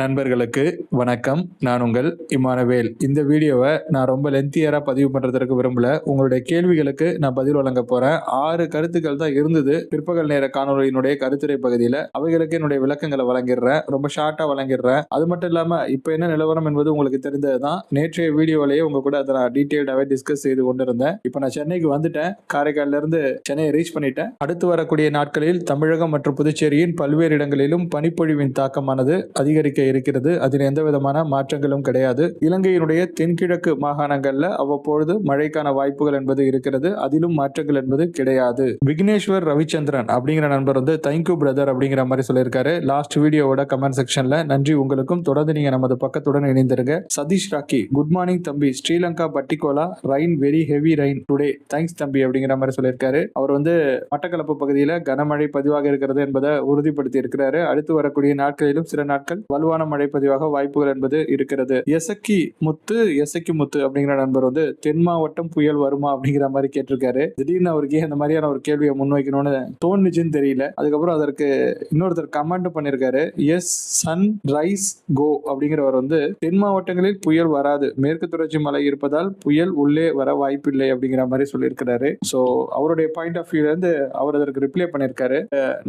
நண்பர்களுக்கு வணக்கம். நான் உங்கள் இமானவேல். இந்த வீடியோவை நான் ரொம்ப லென்த்தியராக பதிவு பண்ணுறதுக்கு விரும்பல. உங்களுடைய கேள்விகளுக்கு நான் பதில் வழங்க போகிறேன் ஆறு கருத்துக்கள் தான் இருந்தது. பிற்பகல் நேர காணொலியினுடைய கருத்துரை பகுதியில் அவைகளுக்கு என்னுடைய விளக்கங்களை வழங்கிடுறேன். ரொம்ப ஷார்ட்டாக வழங்கிடுறேன். அது மட்டும் இல்லாமல் இப்போ என்ன நிலவரம் என்பது உங்களுக்கு தெரிந்தது தான் நேற்றைய வீடியோவிலேயே உங்கள் கூட அதை நான் டீட்டெயில்டாகவே டிஸ்கஸ் செய்து கொண்டு இருந்தேன் இப்போ நான் சென்னைக்கு வந்துட்டேன். காரைக்கால்லேருந்து சென்னையை ரீச் பண்ணிட்டேன். அடுத்து வரக்கூடிய நாட்களில் தமிழகம் மற்றும் புதுச்சேரியின் பல்வேறு இடங்களிலும் பனிப்பொழிவின் தாக்கமானது அதிகரிக்க இருக்கிறது. அதில் எந்த விதமான மாற்றங்களும் கிடையாது. இலங்கையினுடைய தென்கிழக்கு மாகாணங்கள்ல அவ்வப்பொழுது மழைக்கான வாய்ப்புகள் என்பது இருக்கிறது. அதிலும் மாற்றங்கள் என்பது கிடையாது. விக்னேஸ்வர் ரவிச்சந்திரன் அப்படிங்கிற நண்பர் வந்து தேங்க்யூ பிரதர் அப்படிங்கிற மாதிரி சொல்லியிருக்காரு. லாஸ்ட் வீடியோவோட கமெண்ட் செக்ஷன்ல நன்றி உங்களுக்கும். தொடர்ந்து நீங்க நமது பக்கத்துடன் இணைந்திருங்க. சதீஷ் ராக்கி குட் மார்னிங் தம்பி. Sri Lanka Batticaloa rain very heavy rain today thanks தம்பி அப்படிங்கிற மாதிரி சொல்லியிருக்காரு. அவர் வந்து மட்டக்களப்பு பகுதியில் கனமழை பதிவாக இருக்கிறது என்பதை உறுதிப்படுத்தி இருக்கிறாரு அடுத்து வரக்கூடிய நாட்களிலும் சில நாட்கள் வலுவான மழை பதிவாக வாய்ப்புகள் என்பது இருக்கிறது. எசக்கி முத்து எசக்கி முத்து அப்படிங்கிற நண்பர் வந்து தென் மாவட்டம் புயல் வருமா அப்படிங்கிற மாதிரி கேட்டிருக்காரு. திடீர்னு அவருக்கு அந்த இந்த மாதிரியான ஒரு கேள்வியை முன்வைக்கணும்னு தோணுச்சுன்னு தெரியல. அதுக்கப்புறம் அதற்கு இன்னொருத்தர் கமெண்ட் பண்ணியிருக்காரு எஸ் சன் ரைஸ் கோ அப்படிங்கிறவர் வந்து தென் மாவட்டங்களில் புயல் வராது. மேற்கு தொடர்ச்சி மலை இருப்பதால் புயல் உள்ளே வர வாய்ப்பில்லை அப்படிங்கிற மாதிரி சொல்லியிருக்கிறாரு. ஸோ அவருடைய பாயிண்ட் ஆஃப் வியூல இருந்து அவர் அதற்கு ரிப்ளை பண்ணியிருக்காரு.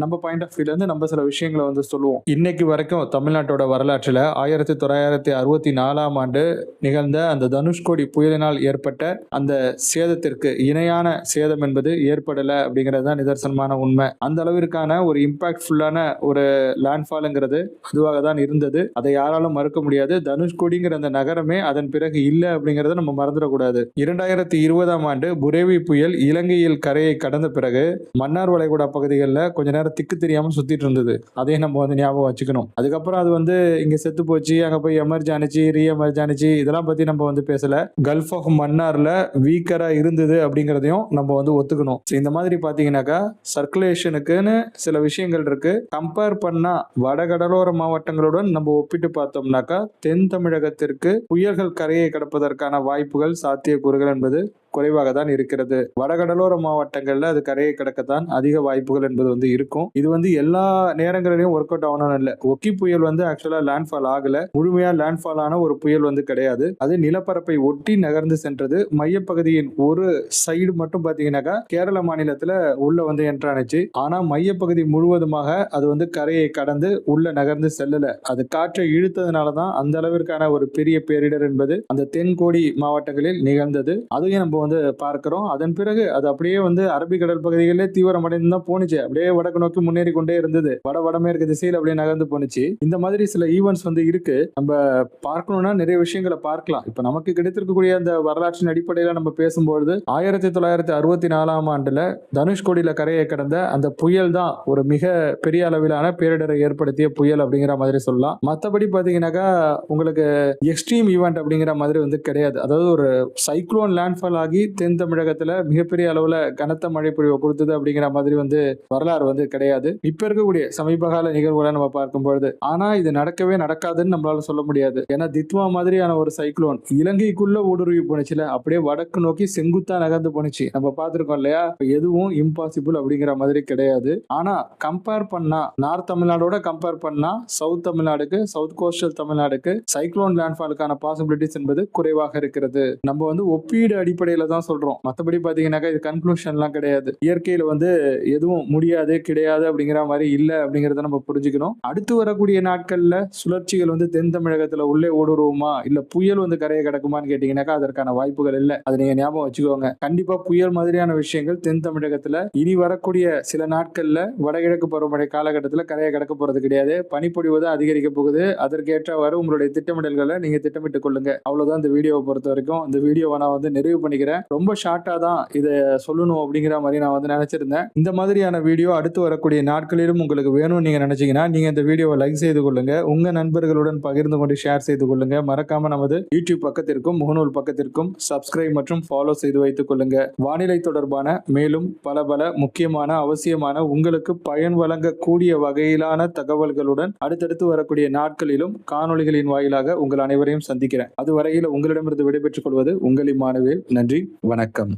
நம்ம பாயிண்ட் ஆஃப் வியூல இருந்து நம்ம சில விஷயங்களை வந்து சொல்லுவோம். இன்னைக்கு வரைக்கும் தமிழ்நாட்டோட வரலாற்றில் ஆயிரத்தி தொள்ளாயிரத்தி அறுபத்தி நாலாம் ஆண்டு நிகழ்ந்த அந்த தனுஷ்கோடி புயலினால் ஏற்பட்ட அந்த சேதத்திற்கு இணையான சேதம் என்பது ஏற்படலை அப்படிங்கிறது தான் நிதர்சனமான உண்மை. அந்த அளவிற்கான ஒரு இம்பாக்ட்ஃபுல்லான ஒரு லேண்ட்ஃபாலுங்கிறது அதுவாக தான் இருந்தது. அதை யாராலும் மறுக்க முடியாது. தனுஷ்கோடிங்கிற அந்த நகரமே அதன் பிறகு இல்லை அப்படிங்கிறத நம்ம மறந்துடக்கூடாது. இரண்டாயிரத்தி இருபதாம் ஆண்டு புரேவி புயல் இலங்கையில் கரையை கடந்த பிறகு மன்னார் வளைகுடா பகுதிகளில் கொஞ்ச நேரம் திக்கு தெரியாமல் சுற்றிட்டு இருந்தது. அதையும் நம்ம வந்து ஞாபகம் வச்சுக்கணும். அதுக்கப்புறம் அது வந்து இங்கே செத்து போச்சு அங்கே போய் எமர்ஜ் ஆனிச்சு ரீ எமர்ஜ் ஆனிச்சு இதெல்லாம் பற்றி நம்ம வந்து பேசலை. கல்ஃப் ஆஃப் மன்னாரில் வீக்கராக இருந்தது அப்படிங்கிறதையும் நம்ம வந்து ஒத்துக்கணும். இந்த மாதிரி பார்த்தீங்கன்னாக்கா சர்க்குலேஷனுக்குன்னு சில விஷயங்கள் இருக்குது கம்பேர் பண்ணால் வடகடலோர மாவட்டங்களுடன் நம்ம ஒப்பிட்டு பார்த்தோம்னாக்கா தென் தமிழகத்திற்கு புயல்கள் கரையை கடப்பதற்கான வாய்ப்புகள் சாத்தியக்கூறுகள் என்பது குறைவாக தான் இருக்கிறது. வடகடலோர மாவட்டங்கள்ல அது கரையை கடக்கத்தான் அதிக வாய்ப்புகள் என்பது வந்து இருக்கும். இது வந்து எல்லா நேரங்களிலையும் ஒர்க் அவுட் ஆகணும்னு இல்லை. ஒக்கி புயல் வந்து ஆக்சுவலா லேண்ட்ஃபால் ஆகல. முழுமையா லேண்ட்ஃபால் ஆன ஒரு புயல் வந்து கிடையாது. அது நிலப்பரப்பை ஒட்டி நகர்ந்து சென்றது. மையப்பகுதியின் ஒரு சைடு மட்டும் பாத்தீங்கன்னாக்கா கேரள மாநிலத்துல உள்ள வந்து என்ட்ரானுச்சு ஆனா மையப்பகுதி முழுவதுமாக அது வந்து கரையை கடந்து உள்ள நகர்ந்து செல்லல. அது காற்றை இழுத்ததுனால தான் அந்த அளவிற்கான ஒரு பெரிய பேரிடர் என்பது அந்த தென்கோடி மாவட்டங்களில் நிகழ்ந்தது. அதையும் நம்ம வந்து பார்க்கிறோம். அதன் பிறகு அது அப்படியே வந்து அரபிக்கடல் பகுதிகளிலே தீவிரமடைந்து தான் போனுச்சு அப்படியே வடக்கு நோக்கி முன்னேறி கொண்டே இருந்தது. வட வடமேற்கு திசையில் அப்படியே நகர்ந்து போனுச்சு இந்த மாதிரி சில ஈவெண்ட்ஸ் வந்து இருக்கு. நம்ம பார்க்கணும்னா நிறைய விஷயங்களை பார்க்கலாம். இப்ப நமக்கு கிடைத்திருக்கக்கூடிய அந்த வரலாற்றின் அடிப்படையில நம்ம பேசும்பொழுது ஆயிரத்தி தொள்ளாயிரத்தி அறுபத்தி நாலாம் ஆண்டுல தனுஷ்கோடியில கரையை கடந்த அந்த புயல் தான் ஒரு மிக பெரிய அளவிலான பேரிடரை ஏற்படுத்திய புயல் அப்படிங்கிற மாதிரி சொல்லலாம். மற்றபடி பாத்தீங்கன்னாக்கா உங்களுக்கு எக்ஸ்ட்ரீம் ஈவெண்ட் அப்படிங்கிற மாதிரி வந்து கிடையாது. அதாவது ஒரு சைக்ளோன் லேண்ட்ஃபால் ஆகி தென் தமிழகத்துல மிகப்பெரிய அளவுல கனத்த மழை பொழிவை கொடுத்தது அப்படிங்கிற மாதிரி வந்து வரலாறு வந்து கிடையாது. இப்ப இருக்கக்கூடிய சமீபகால நிகழ்வுகளை நம்ம பார்க்கும் பொழுது ஆனா இது நடக்கவே நடக்காதுன்னு நம்மளால சொல்ல முடியாது. ஏன்னா தித்வா மாதிரியான ஒரு சைக்ளோன் இலங்கைக்குள்ள ஊடுருவி போனுச்சுல அப்படியே வடக்கு நோக்கி செங்குத்தா நகர்ந்து போனுச்சு நம்ம பார்த்திருக்கோம் இல்லையா? எதுவும் இம்பாசிபிள் அப்படிங்கிற மாதிரி கிடையாது. ஆனா கம்பேர் பண்ணா நார்த் தமிழ்நாடோட கம்பேர் பண்ணா சவுத் தமிழ்நாடுக்கு சவுத் கோஸ்டல் தமிழ்நாடுக்கு சைக்ளோன் லேண்ட்ஃபாலுக்கான பாசிபிலிட்டிஸ் என்பது குறைவாக இருக்கிறது. நம்ம வந்து ஒப்பீடு அடிப்படையில் தான் சொல்றோம். மற்றபடி பார்த்தீங்கன்னாக்கா இது கன்க்ளூஷன்லாம் கிடையாது. இயற்கையில வந்து எதுவும் முடியாது கிடையாது அப்படிங்கிற மாதிரி இல்ல அப்படிங்கறத நம்ம புரிஞ்சுக்கணும். அடுத்து வரக்கூடிய நாட்கள்ல சுழற்சிகள் வந்து தென் தமிழகத்துல உள்ளே ஊடுருவுமா இல்ல புயல் வந்து கரையை கிடக்குமான்னு கேட்டீங்கன்னாக்கா அதற்கான வாய்ப்புகள் இல்ல. அதை நீங்க ஞாபகம் வச்சுக்கோங்க. கண்டிப்பா புயல் மாதிரியான விஷயங்கள் தென் தமிழகத்துல இனி வரக்கூடிய சில நாட்கள்ல வடகிழக்கு பருவமழை காலகட்டத்துல கரையை கடக்க போறது கிடையாது. பனிப்பொழிவு தான் அதிகரிக்க போகுது. அதற்கேற்றவாறு உங்களுடைய திட்டமிடல்களை நீங்க திட்டமிட்டுக் கொள்ளுங்க. அவ்வளவுதான் இந்த வீடியோவை பொறுத்த வரைக்கும். இந்த வீடியோவை நான் வந்து நிறைவு பண்ணிக்கிறேன். ரொம்ப ஷார்ட்டா தான் இதை சொல்லணும் அப்படிங்கிற மாதிரி நான் வந்து நினைச்சிருந்தேன். இந்த மாதிரியான வீடியோ அடுத்து வரக்கூடிய நாட்களிலும் உங்களுக்கு வேணும்னு நீங்க நினைச்சீங்கன்னா நீங்க இந்த வீடியோவை லைக் செய்து கொள்ளுங்க. உங்க நண்பர்களுடன் பகிர்ந்து கொண்டு ஷேர் செய்து கொள்ளுங்க. மறக்காமல் நமது யூடியூப் பக்கத்திற்கும் முகநூல் பக்கத்திற்கும் சப்ஸ்கிரைப் மற்றும் ஃபாலோ செய்து வைத்துக் கொள்ளுங்க. வானிலை தொடர்பான மேலும் பல பல முக்கியமான அவசியமான உங்களுக்கு பயன் வழங்கக்கூடிய வகையிலான தகவல்களுடன் அடுத்தடுத்து வரக்கூடிய நாட்களிலும் காணொளிகளின் வாயிலாக உங்கள் அனைவரையும் சந்திக்கிறேன். அதுவரையில் உங்களிடமிருந்து விடைபெற்றுக் கொள்வது உங்கள் இம்மானுவேல் நன்றி. வணக்கம்.